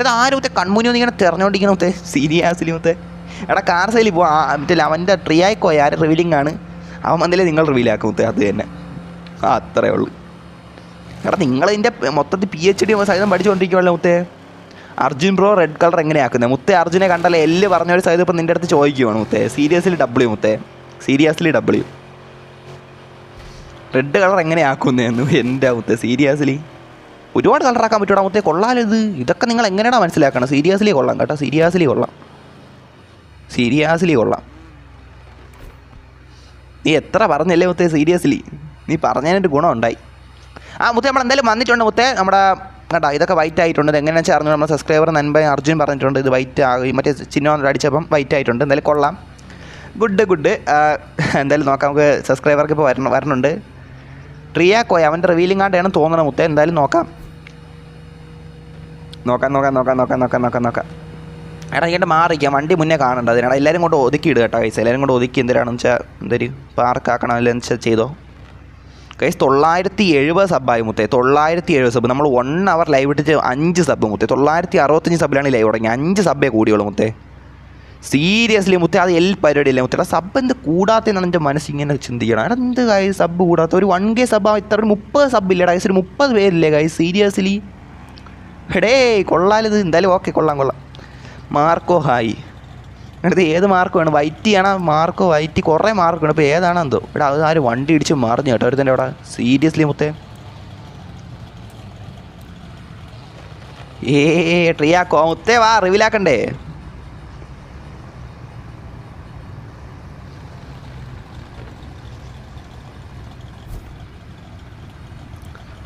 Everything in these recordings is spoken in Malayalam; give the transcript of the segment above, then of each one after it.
എടാ ആരുമത്തെ കൺമുനി ഇങ്ങനെ തെറഞ്ഞോണ്ടിരിക്കണ മറ്റേ സീരിയസ്ലി മുത്തേ. എടാ കാർ സൈലിൽ പോവാ. മറ്റേ അവന്റെ ട്രിയായിക്കോയ ആര് റിവീലിംഗ് ആണ്? അവൻ വന്നില്ലേ നിങ്ങൾ റിവീലാക്കും മറ്റേ അത് തന്നെ. ആ അത്രേ ഉള്ളൂ. എടാ നിങ്ങളതിന്റെ മൊത്തത്തിൽ പി എച്ച് ഡി സഹിതം പഠിച്ചുകൊണ്ടിരിക്കുവല്ലോ മുത്തേ. അർജുൻ ബ്രോ റെഡ് കളർ എങ്ങനെയാക്കുന്നത് മുത്തേ അർജുനെ കണ്ടല്ലേ എല്ല് പറഞ്ഞ ഒരു സഹിതം ഇപ്പം നിന്റെ അടുത്ത് ചോദിക്കുവാണ് മുത്തേ. സീരിയസ്ലി ഡബ്ല്യു മുത്തേ. സീരിയസ്ലി ഡബ്ല്യു റെഡ് കളർ എങ്ങനെയാക്കുന്നതെന്ന് എന്റെ മുത്തേ സീരിയസ്ലി? ഒരുപാട് കളറാക്കാൻ പറ്റുമോ മുത്തേ കൊള്ളാലോ ഇത് ഇതൊക്കെ നിങ്ങൾ എങ്ങനെയാണ് മനസ്സിലാക്കണം സീരിയസ്ലി കൊള്ളാം കേട്ടോ സീരിയസ്ലി കൊള്ളാം. സീരിയസ്ലി കൊള്ളാം. നീ എത്ര പറഞ്ഞല്ലേ മുത്തേ സീരിയസ്ലി നീ പറഞ്ഞതിനൊരു ഗുണം ഉണ്ടായി ആ മുത്തേ നമ്മൾ എന്തായാലും വന്നിട്ടുണ്ട് മുത്തേ. നമ്മുടെ കേട്ടോ ഇതൊക്കെ വൈറ്റ് ആയിട്ടുണ്ട്. എങ്ങനെയാണെന്ന് വെച്ചാൽ അറിഞ്ഞു നമ്മുടെ സബ്സ്ക്രൈബർ നൻപ അർജുൻ പറഞ്ഞിട്ടുണ്ട് ഇത് വൈറ്റ് ആകും മറ്റേ ചിഹ്നം അടിച്ചപ്പം വൈറ്റ് ആയിട്ടുണ്ട്. എന്തായാലും കൊള്ളാം. ഗുഡ് ഗുഡ് എന്തായാലും നോക്കാം. നമുക്ക് സബ്സ്ക്രൈബർക്ക് ഇപ്പോൾ വരണം വരണുണ്ട്. ട്രിയാക്കോയ അവന്റെ റിവീലിംഗ് ആണ്ടാണ് തോന്നണം മുത്തേ. എന്തായാലും നോക്കാം. നോക്കാം നോക്കാം നോക്കാം നോക്കാം നോക്കാം നോക്കാം നോക്കാം. എടാ ഇങ്ങോട്ട് മാറിക്കാം വണ്ടി മുന്നേ കാണണ്ട. അതിനാണ് എല്ലാവരും കൊണ്ട് ഒതുക്കി ഇടുക കേട്ടോ കൈസ് എല്ലാവരും കൊണ്ട് ഒതുക്കി എന്തിനാണെന്ന് വെച്ചാൽ എന്തൊരു പാർക്കാക്കണം അല്ലെന്ന് വെച്ചാൽ ചെയ്തോ. കൈസ് തൊള്ളായിരത്തി എഴുപത് സബ്ബായി മുത്തേ തൊള്ളായിരത്തി എഴുപത് സബ് നമ്മൾ വൺ അവർ ലൈവ് ഇട്ടിട്ട് അഞ്ച് സബ് മുത്തേ തൊള്ളായിരത്തി അറുപത്തഞ്ച് സബിലാണ് ലൈവ് തുടങ്ങി അഞ്ച് സബ്ബേ കൂടിയുള്ളൂ മുത്തേ. സീരിയസ്ലി മുത്തേ അത് എൽ പരിപാടിയില്ല മുത്തേ? സബ് എന്ത് കൂടാത്തെന്നാണ് എന്റെ മനസ്സ് ഇങ്ങനെ ചിന്തിക്കണം. എടാ എന്ത് കൈ സബ് കൂടാത്ത? ഒരു വൺ കെ സബ് ഇത്ര ഒരു മുപ്പത് സബ് ഇല്ല? ഗൈസ് ഒരു മുപ്പത് പേരില്ലേ ഗൈസ് സീരിയസ്ലി എടേ കൊള്ളാലിത്. എന്തായാലും ഓക്കെ കൊള്ളാം കൊള്ളാം. Marco hi. അടുത്ത് ഏത് മാർക്ക് വേണം വൈറ്റി ആണോ? മാർക്കോ വൈറ്റി കുറേ മാർക്ക് വേണം ഇപ്പോൾ ഏതാണോ എന്തോ. ഇവിടെ അത് ആര് വണ്ടി ഇടിച്ച് മറിഞ്ഞു കേട്ടോ ഒരുത്തന്റെ അവിടെ. സീരിയസ്ലി മുത്തേ. ഏ ട്രിയാക്കോ മുത്തേ വാ റിവിലാക്കണ്ടേ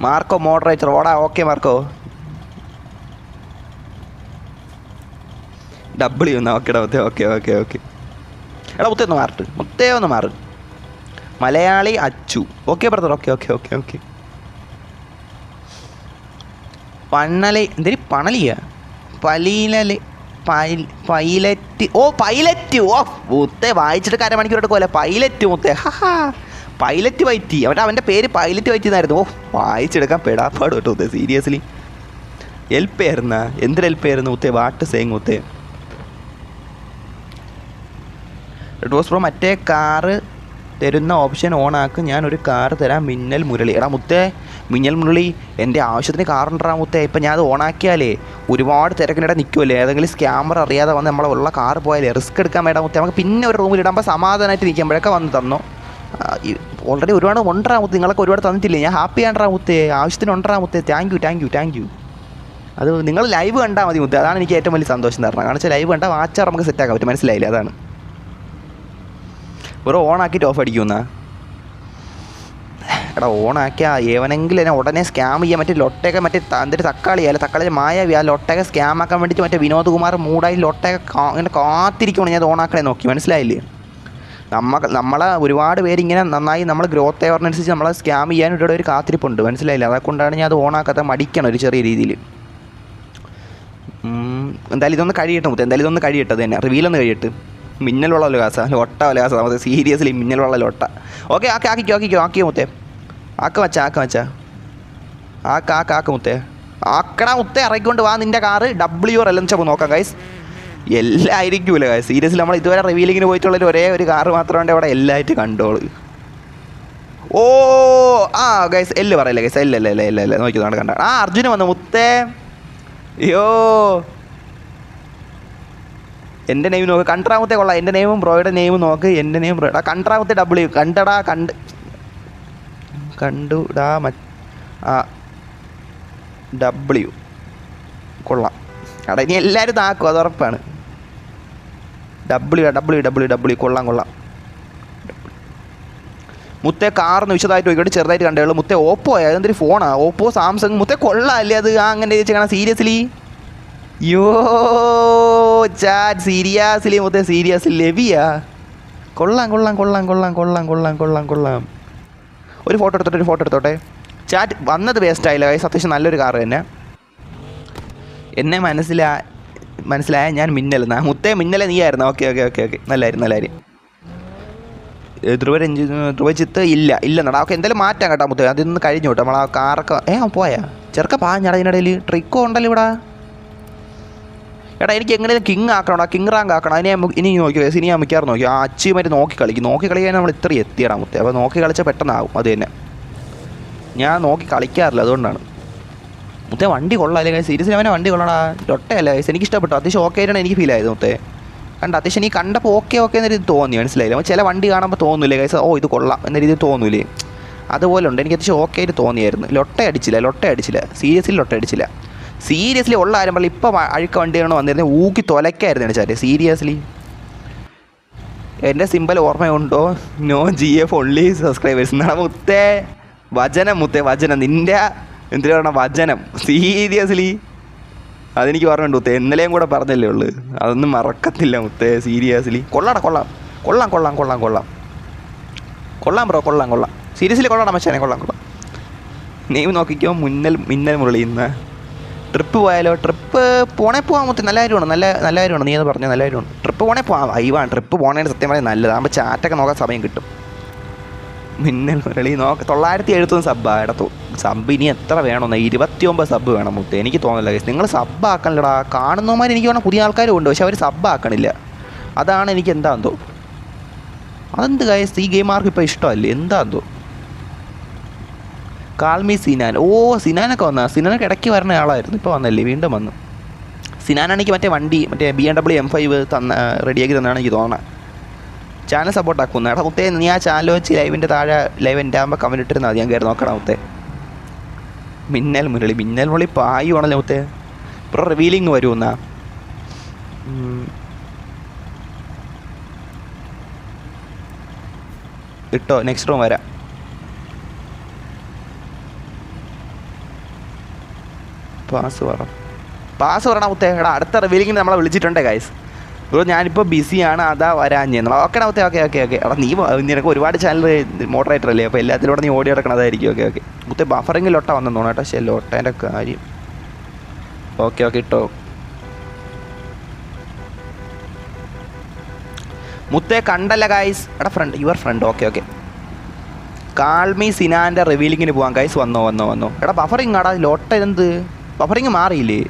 മാർക്കോ മോഡറേറ്റർ ഓടാ ഓക്കെ മാർക്കോ. ഡബ്ല്യു ചെയ്യുന്ന ഓക്കെ മുത്തേ ഓക്കെ ഓക്കെ ഓക്കെ എടാ മുത്തേ ഒന്ന് മാറിട്ട് മുത്തേ ഒന്ന് മാറ്. Malayali Achu. Okay brother okay okay okay okay പണലി എന്തൊരു പണലിയ? പലീലലി പൈലറ്റ്. ഓ പൈലറ്റ്. ഓ മുത്തേ വായിച്ചിട്ട് കാര്യം മണിക്കൂർ എടുക്കുമല്ലേ പൈലറ്റ് മുത്തേ. ഹാ പൈലറ്റ് വൈറ്റി അവന്റെ അവന്റെ പേര് പൈലറ്റ് വൈറ്റി എന്നായിരുന്നു ഓ വായിച്ചെടുക്കാൻ പെടാപ്പാട് കേട്ടോ മുത്തേ. സീരിയസ്ലി ഹെൽപ്പ് ആയിരുന്ന? എന്തൊരു ഹെൽപ്പ് മുത്തേ? വാട്ട് സേങ് മുത്തേ? റെഡ്വോസ് പ്രോ മറ്റേ കാറ് തരുന്ന ഓപ്ഷൻ ഓൺ ആക്ക് ഞാൻ ഒരു കാറ് തരാം. മിന്നൽ മുരളി. എടാ മുത്തേ മിന്നൽ മുരളി എന്റെ ആവശ്യത്തിന് കാറുണ്ടാ മുത്തേ. ഇപ്പം ഞാൻ അത് ഓണാക്കിയാലേ ഒരുപാട് തിരക്കിനിടെ നിൽക്കുമല്ലേ ഏതെങ്കിലും സ്കാമർ അറിയാതെ വന്ന് നമ്മളെ ഉള്ള കാറ് പോയാലേ റിസ്ക് എടുക്കാൻ വേണ്ട മുത്തേ. നമുക്ക് പിന്നെ ഒരു റൂമിൽ ഇടുമ്പോൾ സമാധാനമായിട്ട് നിൽക്കുമ്പോഴൊക്കെ വന്ന് തന്നു. ഓൾറെഡി ഒരുപാട് ഉണ്ടാ മുത്തേ. നിങ്ങളൊക്കെ ഒരുപാട് തന്നിട്ടില്ലേ? ഞാൻ ഹാപ്പി ആണ്ടാ മുത്തേ. ആവശ്യത്തിന് ഉണ്ടാ മുത്തേ. Thank you thank you thank you അത് നിങ്ങൾ ലൈവ് കണ്ടാൽ മതി മുത്തേ. അതാണ് എനിക്ക് ഏറ്റവും വലിയ സന്തോഷം തരണം കാരണം വെച്ചാൽ ലൈവ് കണ്ടാൽ വാച്ചാർ നമുക്ക് സെറ്റാക്കാൻ പറ്റും. മനസ്സിലായില്ലേ? അതാണ്. വെറും ഓണാക്കിയിട്ട് ഓഫ് അടിക്കുന്നാ എടാ ഓണാക്കിയാ എവനെങ്കിലും എന്നെ ഉടനെ സ്കാം ചെയ്യാൻ മറ്റേ ലൊട്ടയൊക്കെ മറ്റേ എന്തൊരു തക്കാളി അല്ല തക്കാളി മായാവി ആ ലൊട്ടയൊക്കെ സ്കാം ആക്കാൻ വേണ്ടിയിട്ട് മറ്റേ വിനോദ് കുമാർ മൂടായി ലൊട്ടയൊക്കെ ഇങ്ങനെ കാത്തിരിക്കണം ഞാൻ ഓണാക്കണേ നോക്കി മനസ്സിലായില്ലേ? നമ്മ നമ്മളെ ഒരുപാട് പേര് ഇങ്ങനെ നന്നായി നമ്മൾ ഗ്രോത്ത് ഏവറിനനുസരിച്ച് നമ്മളെ സ്കാം ചെയ്യാൻ ഇവിടെ ഒരു കാത്തിരിപ്പുണ്ട് മനസ്സിലായില്ല? അതുകൊണ്ടാണ് ഞാൻ അത് ഓണാക്കാത്ത മടിക്കണം ഒരു ചെറിയ രീതിയിൽ എന്തായാലും ഇതൊന്ന് കഴിയട്ടെ മുത്തേ എന്തായാലും ഇതൊന്ന് കഴിയട്ടെ തന്നെ. റിവീലൊന്ന് കഴിയട്ടെ. മിന്നൽ വെള്ളമല്ല കാസ ലോട്ട വല്ല കാസ? നമുക്ക് സീരിയസ്ലി മിന്നൽ വെള്ള ലോട്ട ഓക്കെ ആക്കി ആക്കിക്കോ ആക്കിക്കോ ആക്കിയോ മുത്തേ. ആക്ക വച്ച ആക്ക വച്ച ആക്ക ആക്ക ആക്ക മുത്തേ. ആക്കടാ മുത്തേ ഇറക്കിക്കൊണ്ട് വാ നിന്റെ കാറ്. ഡബ്ല്യു ആർ എല്ലാം വെച്ചാൽ നോക്കാം ഗൈസ് എല്ലാം ആയിരിക്കൂല ഗൈസ് സീരിയസ്ലി നമ്മൾ ഇതുവരെ റിവീലിങ്ങിന് പോയിട്ടുള്ളൊരു ഒരേ ഒരു കാറ് മാത്രമേ അവിടെ എല്ലായിട്ട് കണ്ടോളൂ. ഓ ആ ഗൈസ് എല്ല് പറയല്ലേ ഗൈസ് എല്ല എല്ല എല്ല എല്ല എല്ല നോക്കി കണ്ട കണ്ട. ആ അർജുന വന്നു മുത്തേ. അയ്യോ. എന്റെ നെയിം നോക്ക്. കണ്ടറാമത്തെ കൊള്ളാം. എന്റെ നെയിമും ബ്രോയുടെ നെയിമും നോക്ക്. എന്റെ നെയിം ബ്രോ ആ കണ്ടറാമത്തെ ഡബ്ല്യു കണ്ടടാ കണ്ട് കണ്ടുടാ മ ആ. ഡബ്ല്യു കൊള്ളാം. അവിടെ ഇനി എല്ലാവരും താക്കും അത് ഉറപ്പാണ്. ഡബ്ല്യു ഡബ്ല്യു ഡബ്ല്യു ഡബ്ല്യു കൊള്ളാം കൊള്ളാം. മുത്തേ കാറിന് വിശദമായിട്ട് നോക്കിയിട്ട് ചെറുതായിട്ട് കണ്ടേ ഉള്ളൂ. മുത്തേ ഓപ്പോ അതെന്തൊരു ഫോണാണ് ഓപ്പോ സാംസങ്. മുത്തേ കൊള്ളാം അല്ലേ അത്? ആ അങ്ങനെ ചോദിച്ചാൽ സീരിയസ്ലി യോ ചാറ്റ് സീരിയസ്ലി സീരിയസ് ലെവിയാ? കൊള്ളാം കൊള്ളാം കൊള്ളാം കൊള്ളാം കൊള്ളാം കൊള്ളാം കൊള്ളാം കൊള്ളാം. ഒരു ഫോട്ടോ എടുത്തോട്ടെ ഒരു ഫോട്ടോ എടുത്തോട്ടെ. ചാറ്റ് വന്നത് വേസ്റ്റ് ആയില്ല കൈസ് അത്യാവശ്യം നല്ലൊരു കാർ തന്നെ. എന്നെ മനസ്സിലാ മനസ്സിലായ ഞാൻ മിന്നലെന്നാ മുത്തേ മിന്നലെ നീ ആയിരുന്നു ഓക്കെ ഓക്കെ ഓക്കെ ഓക്കെ നല്ലായിരുന്നു നല്ലായിരുന്നു ധ്രുവ രഞ്ജി ധ്രുവജിത്ത് ഇല്ല ഇല്ല നടാ ഓക്കെ എന്തായാലും മാറ്റാം കേട്ടോ മുത്തേ. അതിന്ന് കഴിഞ്ഞു കേട്ടോ. നമ്മൾ ആ കാറൊക്കെ ഏ പോയാ? ചെറുക്ക പാഞ്ഞടാ ഇതിനിടയിൽ ട്രിക്കോ ഉണ്ടല്ലോ ഇവിടെ. എടാ എനിക്ക് എങ്ങനെയും കിങ് ആക്കണോടാ കിങ് റാങ്ക് ആക്കണം. അതിനെ ഇനി നോക്കി ഇനി ഞാൻ മിക്കാറ് നോക്കി? ആ അച്ചീവ്മെന്റ് നോക്കി കളിക്കും. നോക്കി കളിക്കാൻ നമ്മൾ ഇത്ര എത്തിയടാ മുത്തേ. അപ്പോൾ നോക്കി കളിച്ചാൽ പെട്ടെന്നാകും അത് തന്നെ. ഞാൻ നോക്കി കളിക്കാറില്ല അതുകൊണ്ടാണ്. മുത്തേ വണ്ടി കൊള്ളാം. അല്ലെങ്കിൽ സീരിയസ്ലി അവനെ വണ്ടി കൊള്ളടാ. ലൊട്ടയല്ല. എനിക്ക് ഇഷ്ടപ്പെട്ടു. അത്യാവശ്യം ഓക്കെ ആയിട്ടാണ് എനിക്ക് ഫീൽ ആയത് മുത്തേ. കണ്ട അത്യാവശ്യം നീ കണ്ടപ്പോൾ ഓക്കെ ഓക്കെ എന്ന രീതി തോന്നി മനസ്സിലായില്ല? അപ്പോൾ ചില വണ്ടി കാണുമ്പോൾ തോന്നില്ലേ കൈസ് ഓ ഇത് കൊള്ളാം എന്ന രീതിയിൽ തോന്നൂലേ അതുപോലെ ഉണ്ട്. എനിക്ക് അത്യാവശ്യം ഓക്കെ ആയിട്ട് തോന്നിയായിരുന്നു. ലൊട്ട അടിച്ചില്ല ലൊട്ട അടിച്ചില്ല സീരിയസ്ലി ലൊട്ട അടിച്ചില്ല സീരിയസ്ലി ഉള്ള ആരും പറഞ്ഞാൽ ഇപ്പം അഴുക്ക വണ്ടിയാണ് വന്നിരുന്നത് ഊക്കി തൊലക്കായിരുന്നു വെച്ചാൽ സീരിയസ്ലി എന്റെ സിമ്പൽ ഓർമ്മയുണ്ടോ? No G F only subscribers എന്നാണ് മുത്തേ? വചനം മുത്തേ വചനം. നിന്റെ എന്തിനാ പറഞ്ഞ വചനം? സീരിയസ്ലി അതെനിക്ക് പറഞ്ഞുണ്ട് മുത്തേ. ഇന്നലെയും കൂടെ പറഞ്ഞല്ലേ ഉള്ളൂ. അതൊന്നും മറക്കത്തില്ല മുത്തേ. സീരിയസ്ലി കൊള്ളാടാ കൊള്ളാം. കൊള്ളാം കൊള്ളാം കൊള്ളാം കൊള്ളാം. കൊള്ളാം ബ്രോ കൊള്ളാം കൊള്ളാം. സീരിയസ്ലി കൊള്ളാടാ മച്ചാനെ കൊള്ളാം കൊള്ളാം. നീ നോക്കിക്കോ മുന്നൽ മിന്നൽ മുരളി ഇന്ന്. ട്രിപ്പ് പോയാലോ? ട്രിപ്പ് പോണേ പോകാൻ മൊത്തം നല്ല കാര്യമാണ് നല്ല നല്ല കാര്യമാണ് നീ എന്ന് പറഞ്ഞ നല്ല കാര്യമാണ് ട്രിപ്പ് പോണേ പോവാം. അയ്യവാണ് ട്രിപ്പ് പോണേ സത്യം പറഞ്ഞാൽ നല്ലതാകുമ്പോൾ ചാറ്റൊക്കെ നോക്കാൻ സമയം കിട്ടും. മിന്നൽ മുരളി നോക്ക തൊള്ളായിരത്തി എഴുപത്തൊന്ന് സബ്ബാ ഇടത്തു സബ് ഇനി എത്ര വേണമെന്ന് ഇരുപത്തി ഒമ്പത് സബ് വേണം മുത്ത്. എനിക്ക് തോന്നില്ല കേസ് നിങ്ങൾ സബ് ആക്കണില്ലടാ. കാണുന്നവന്മാർ എനിക്ക് വേണം പുതിയ ആൾക്കാരും ഉണ്ട്. പക്ഷെ അവർ സബ് ആക്കണില്ല. അതാണ് എനിക്ക് എന്താന്തോ അതെന്ത് കേസ് ഈ ഗെയിം ആർക്കും ഇപ്പോൾ ഇഷ്ടമല്ലേ? എന്താന്തോ കാൽമി സിനാൻ ഓ സിനാനൊക്കെ വന്ന. സിനാനൊക്കെ ഇടയ്ക്ക് വരുന്ന ആളായിരുന്നു. ഇപ്പോൾ വന്നല്ലേ. വീണ്ടും വന്നു. സിനാനാണെങ്കിൽ മറ്റേ വണ്ടി മറ്റേ B M W M five തന്ന റെഡിയാക്കി തന്നാണ് എനിക്ക് തോന്നുന്നത് ചാനൽ സപ്പോർട്ട് ആക്കുന്നു എടാ മുത്തേ നീ ആ ചാനൽ വെച്ച് ലൈവിന്റെ താഴെ ലൈവ് എന്റെ ആകുമ്പോൾ കമന്റ് ഇട്ടിരുന്നാൽ മതി. ഞാൻ കയറി നോക്കണം മുത്തേ മിന്നൽ മുരളി മിന്നൽ മുരളി പായുവാണല്ലോ മുത്തേ ഇപ്പോൾ റിവീലിംഗ് വരുമെന്നാ. ഇട്ടോ നെക്സ്റ്റ് റൂം വരാം. പാസ് പറ. പാസ് പറയണ മുത്തേ അടുത്ത റിവീലിങ്ങിന് നമ്മളെ വിളിച്ചിട്ടുണ്ട് ഗൈസ് ബ്രോ ഞാനിപ്പോൾ ബിസിയാണ് അതാ വരാൻ ചെയ്യുന്നത് okay okay okay okay okay എടാ നീ നിനക്ക് ഒരുപാട് ചാനൽ മോഡറേറ്റർ അല്ലേ? അപ്പോൾ എല്ലാത്തിലൂടെ നീ ഓടി നടക്കണതായിരിക്കും ഓക്കെ ഓക്കെ ഉത്തേ ബഫറിങ്ങിൽ ലൊട്ട വന്നു തോന്നുന്നു കേട്ടോ. ശരി ലൊട്ടേന്റെ കാര്യം. ഓക്കെ ഓക്കെ ഇട്ടോ. മുത്തേ കണ്ടല്ല ഗായ്സ് എടാ friend your friend okay okay call me സിനാന്റെ റിവീലിങ്ങിന് പോകാം ഗൈസ് വന്നോ വന്നോ വന്നോ. എടാ ബഫറിങ് ആടാ ലോട്ട എന്ത് ബഫറിങ് മാറിയില്ലേ